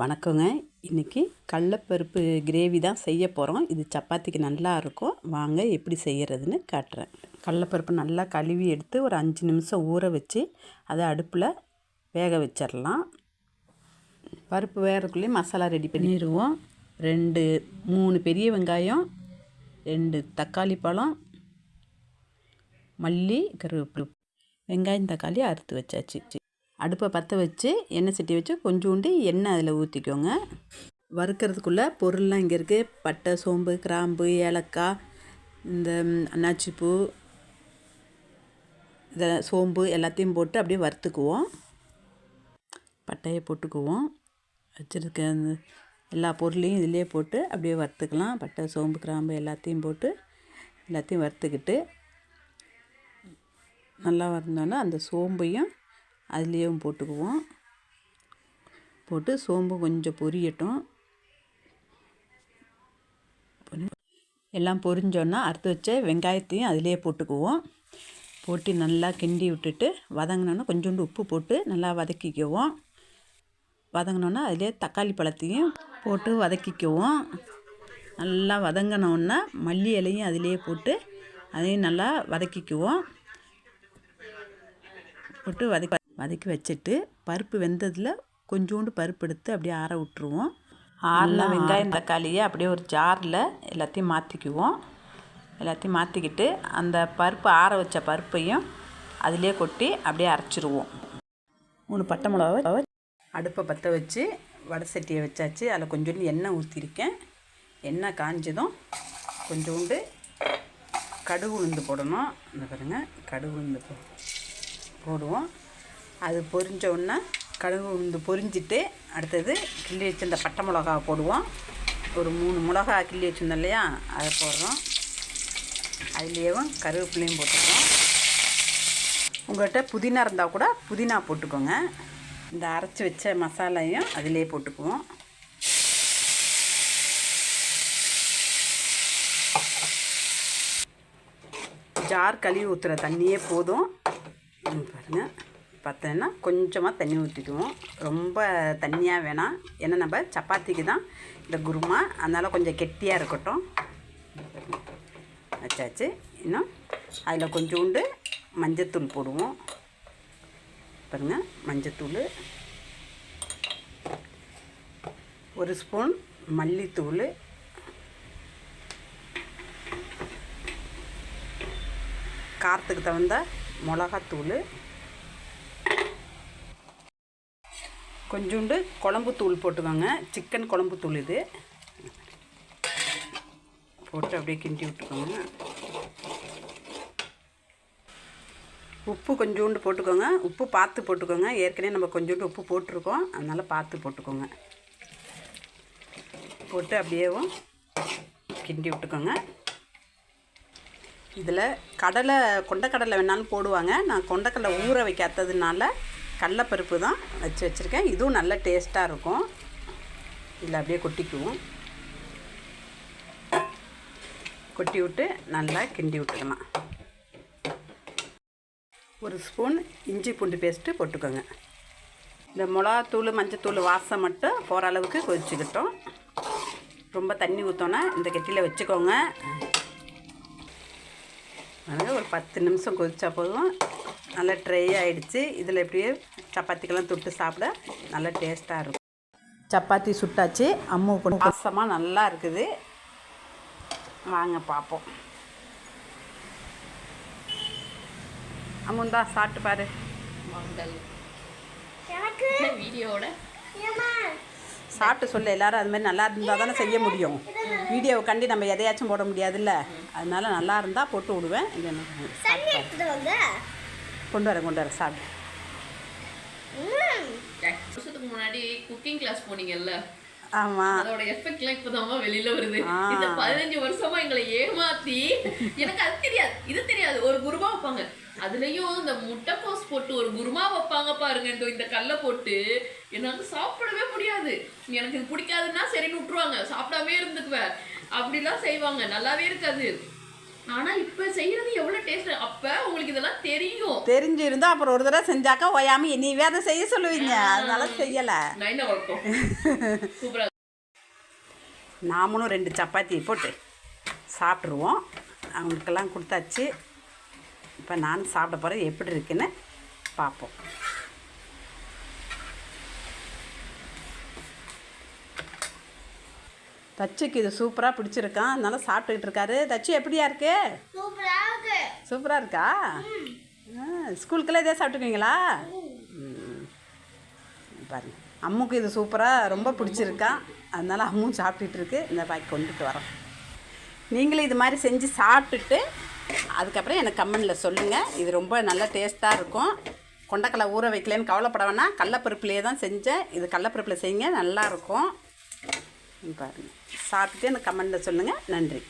வணக்கங்க. இன்றைக்கி கடலப்பருப்பு கிரேவி தான் செய்ய போகிறோம் இது சப்பாத்திக்கு நல்லா இருக்கும். வாங்க எப்படி செய்கிறதுன்னு காட்டுறேன். கடலப்பருப்பு நல்லா கழுவி எடுத்து ஒரு அஞ்சு நிமிஷம் ஊற வச்சு அதை அடுப்பில் வேக வச்சிடலாம். பருப்பு வேகிறதுக்குள்ளேயே மசாலா ரெடி பண்ணிடுவோம். ரெண்டு மூணு பெரிய வெங்காயம் ரெண்டு தக்காளி பழம் மல்லி கருவேப்பிலை. வெங்காயம் தக்காளி அறுத்து வச்சாச்சு. அடுப்பை பற்ற வச்சு எண்ணெய் சட்டி வச்சு கொஞ்சோண்டு எண்ணெய் அதில் ஊற்றிக்கோங்க. வறுக்கிறதுக்குள்ளே பொருள்லாம் இங்கே இருக்குது பட்டை சோம்பு கிராம்பு ஏலக்காய் இந்த அன்னாச்சிப்பூ இதை சோம்பு எல்லாத்தையும் போட்டு அப்படியே வறுத்துக்குவோம். பட்டையை போட்டுக்குவோம். வச்சுருக்க அந்த எல்லா பொருளையும் இதிலே போட்டு அப்படியே வறுத்துக்கலாம். பட்டை சோம்பு கிராம்பு எல்லாத்தையும் போட்டு எல்லாத்தையும் வறுத்துக்கிட்டு நல்லா வறுந்தோன்னா அந்த சோம்பையும் அதுலேயும் போட்டுக்குவோம். போட்டு சோம்பு கொஞ்சம் பொரியட்டும். எல்லாம் பொரிஞ்சோன்னா அறுத்து வச்ச வெங்காயத்தையும் அதிலே போட்டுக்குவோம். போட்டு நல்லா கிண்டி விட்டுட்டு வதங்கினோன்னா கொஞ்சோண்டு உப்பு போட்டு நல்லா வதக்கிக்குவோம். வதங்கினோன்னா அதிலே தக்காளி பழத்தையும் போட்டு வதக்கிக்குவோம். நல்லா வதங்கினோன்னா மல்லி இலையும் அதிலே போட்டு அதையும் நல்லா வதக்கிக்குவோம். போட்டு வதக்கி வதக்கி வச்சுட்டு பருப்பு வெந்ததில் கொஞ்சோண்டு பருப்பு எடுத்து அப்படியே ஆற விட்ருவோம் ஆறில் வெங்காயம் தக்காளியை அப்படியே ஒரு ஜாரில் எல்லாத்தையும் மாற்றிக்குவோம். எல்லாத்தையும் மாற்றிக்கிட்டு அந்த பருப்பு ஆற வச்ச பருப்பையும் அதிலே கொட்டி அப்படியே அரைச்சிருவோம். மூணு பட்டை மிளகாவை அடுப்பை பற்ற வச்சு வடை சட்டியை வச்சாச்சு. அதில் கொஞ்சோண்டு எண்ணெய் ஊற்றிருக்கேன். எண்ணெய் காஞ்சதும் கொஞ்சோண்டு கடுகு உளுந்து போடணும். இந்த பாருங்கள் கடுகு உளுந்து போ போடுவோம். அது பொரிஞ்சோடனே கடுகு உளுந்து பொரிஞ்சிட்டு அடுத்தது கிள்ளி வச்சிருந்த பட்டை மிளகா போடுவோம். ஒரு மூணு மிளகா கிள்ளி வச்சுருந்தோம் இல்லையா? அதை போடுறோம். அதுலேயும் கருவேப்பிலையும் போட்டுக்கிறோம் உங்கள்கிட்ட புதினா இருந்தால் கூட புதினா போட்டுக்கோங்க. இந்த அரைச்சி வச்ச மசாலையும் அதிலே போட்டுக்குவோம். ஜார் கழுவி ஊற்றுற தண்ணியே போதும். பாருங்கள் பார்த்தோன்னா கொஞ்சமாக தண்ணி ஊற்றிக்குவோம் ரொம்ப தண்ணியாக வேணாம். ஏன்னா நம்ம சப்பாத்திக்கு தான் இந்த குருமா. அதனால் கொஞ்சம் கெட்டியாக இருக்கட்டும். வச்சாச்சு. இன்னும் அதில் கொஞ்சோண்டு மஞ்சத்தூள் போடுவோம். பாருங்கள் மஞ்சத்தூள். ஒரு ஸ்பூன் மல்லித்தூள். காரத்துக்கு தகுந்த மிளகாத்தூள். கொஞ்சோண்டு குழம்பு தூள் போட்டுக்கோங்க. சிக்கன் குழம்பு தூள் இது. போட்டு அப்படியே கிண்டி விட்டுக்கோங்க. உப்பு கொஞ்சோண்டு போட்டுக்கோங்க. உப்பு பார்த்து போட்டுக்கோங்க. ஏற்கனவே நம்ம கொஞ்சோண்டு உப்பு போட்டிருக்கோம். அதனால் பார்த்து போட்டுக்கோங்க. போட்டு அப்படியேவும் கிண்டி விட்டுக்கோங்க. இதில் கடலை கொண்டக்கடலை வேணாலும் போடுவாங்க. நான் கொண்டக்கடலை ஊற வைக்காததுனால கடலப்பருப்பு தான் வச்சு வச்சுருக்கேன். இதுவும் நல்ல டேஸ்ட்டாக இருக்கும். இதில் அப்படியே கொட்டிக்குவோம். கொட்டி விட்டு நல்லா கிண்டி விட்டுக்கலாம். ஒரு ஸ்பூன் இஞ்சி பூண்டு பேஸ்ட்டு போட்டுக்கோங்க. இந்த மிளகாத்தூள் மஞ்சத்தூள் வாசம் மட்டும் போகிற அளவுக்கு கொதிச்சுக்கிட்டோம். ரொம்ப தண்ணி ஊற்றோன்னா இந்த கெட்டியில் வச்சுக்கோங்க. அதனால் ஒரு பத்து நிமிஷம் கொதித்தா போதும். நல்லா ட்ரை ஆகிடுச்சு இதில் எப்படியே சப்பாத்திக்கெல்லாம் தொட்டு சாப்பிட நல்லா டேஸ்ட்டாக இருக்கும். சப்பாத்தி சுட்டாச்சு. அம்மு கொண்டு வாசமாக நல்லா இருக்குது. வாங்க பார்ப்போம் அம்முந்தா சாப்பிட்டு பாரு. வீடியோட சாப்பிட்டு சொல்லு எல்லாரும் அது மாதிரி நல்லா இருந்தால் தானே செய்ய முடியும். வீடியோவை கண்டி நம்ம எதையாச்சும் போட முடியாதுல்ல. அதனால நல்லா இருந்தால் போட்டு விடுவேன். கொண்டு வரேன் கொண்டு வரேன். சாப்பிட்டு வருஷத்துக்கு முன்னாடி குக்கிங் கிளாஸ் போனீங்கல்ல? ஆமாம் அதோட எஃபெக்ட்லாம் இப்போதான் வெளியில வருது. இந்த பதினஞ்சு வருஷமா எங்களை ஏமாத்தி எனக்கு அது தெரியாது இது தெரியாது. ஒரு குருமா வைப்பாங்க. அதுலயும் இந்த முட்டைக்கோஸ் போட்டு ஒரு குருமா வைப்பாங்க பாருங்க இந்த- இந்த கல்லை போட்டு. என்னால சாப்பிடவே முடியாது. எனக்கு இது பிடிக்காதுன்னா சரின்னு விட்டுருவாங்க. சாப்பிடாமே இருந்துக்குவேன் அப்படிலாம் செய்வாங்க. நல்லாவே இருக்காது. ஆனா இப்ப செய்யறது எவ்வளவு டேஸ்ட் அப்ப உங்களுக்கு இதெல்லாம் தெரியும். தெரிஞ்சிருந்தா அப்புறம் ஒரு தடவை செஞ்சாக்கா ஓயாம இனிவே அதை செய்ய சொல்லுவீங்க. அதனால செய்யலை. நான் நாமளும் ரெண்டு சப்பாத்தி போட்டு சாப்பிட்ருவோம் அவங்களுக்கெல்லாம் கொடுத்தாச்சு. இப்போ நானும் சாப்பிட போகிறேன் எப்படி இருக்குன்னு பார்ப்போம். தச்சுக்கு இது சூப்பராக பிடிச்சிருக்கான். அதனால சாப்பிட்டுக்கிட்டு இருக்காரு. தச்சு எப்படியா இருக்கு? சூப்பராக இருக்கா. ஆ, ஸ்கூலுக்கெல்லாம் இதே சாப்பிட்டுக்குவீங்களா. பாருங்க. அம்முக்கு இது சூப்பராக ரொம்ப பிடிச்சிருக்கான் அதனால அம்மும் சாப்பிட்டுட்டு இருக்கு. இந்த பாக்கி கொண்டுட்டு வரோம். நீங்களும் இது மாதிரி செஞ்சு சாப்பிட்டுட்டு அதுக்கப்புறம் எனக்கு கமெண்டில் சொல்லுங்கள் இது ரொம்ப நல்ல டேஸ்ட்டாக இருக்கும். கொண்டக்கடலை ஊற வைக்கலன்னு கவலைப்பட வேணாம். கடலப்பருப்புலேயே தான் செஞ்சேன். இது கடலப்பருப்பில் செய்யுங்க. நல்லாயிருக்கும் பாருங்கள் சாப்பிட்டுட்டு எனக்கு கமெண்டில் சொல்லுங்கள் நன்றி.